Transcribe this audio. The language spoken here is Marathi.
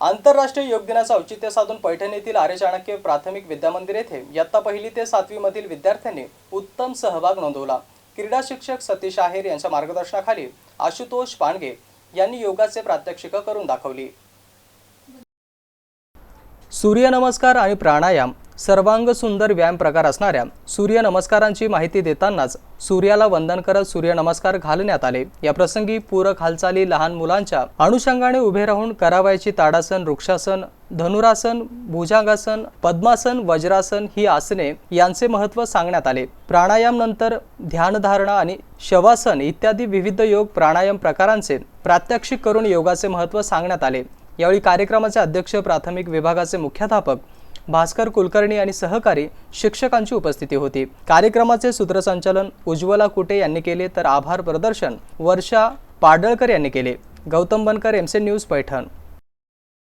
आंतरराष्ट्रीय योग दिनाचं औचित्य साधून पैठण येथील आर्य चाणक्य प्राथमिक विद्यामंदिर येथे इयत्ता पहिली ते सातवी मधील विद्यार्थ्यांनी उत्तम सहभाग नोंदवला. क्रीडा शिक्षक सतीश आहेर यांच्या मार्गदर्शनाखाली आशुतोष पांडगे यांनी योगाचे प्रात्यक्षिकं करून दाखवली. सूर्यनमस्कार आणि प्राणायाम. सर्वांग सुंदर व्यायाम प्रकार असणाऱ्या सूर्यनमस्कारांची माहिती देतानाच सूर्याला वंदन करत सूर्यनमस्कार घालण्यात आले. या प्रसंगी पूरक हालचाली लहान मुलांच्या अनुषंगाने उभे राहून करावयाची ताडासन वृक्षासन धनुरासन भुजांगासन पद्मासन वज्रासन ही आसने यांचे महत्त्व सांगण्यात आले. प्राणायाम नंतर ध्यानधारणा आणि शवासन इत्यादी विविध योग प्राणायाम प्रकारांचे प्रात्यक्षिक करून योगाचे महत्त्व सांगण्यात आले. यावेळी कार्यक्रमाचे अध्यक्ष प्राथमिक विभागाचे मुख्याध्यापक भास्कर कुलकर्णी आणि सहकारी शिक्षकांची उपस्थिती होती. कार्यक्रमाचे सूत्रसंचालन उज्ज्वला कुटे यांनी केले तर आभार प्रदर्शन वर्षा पाडळकर यांनी केले. गौतम बनकर एमसे न्यूज पैठण.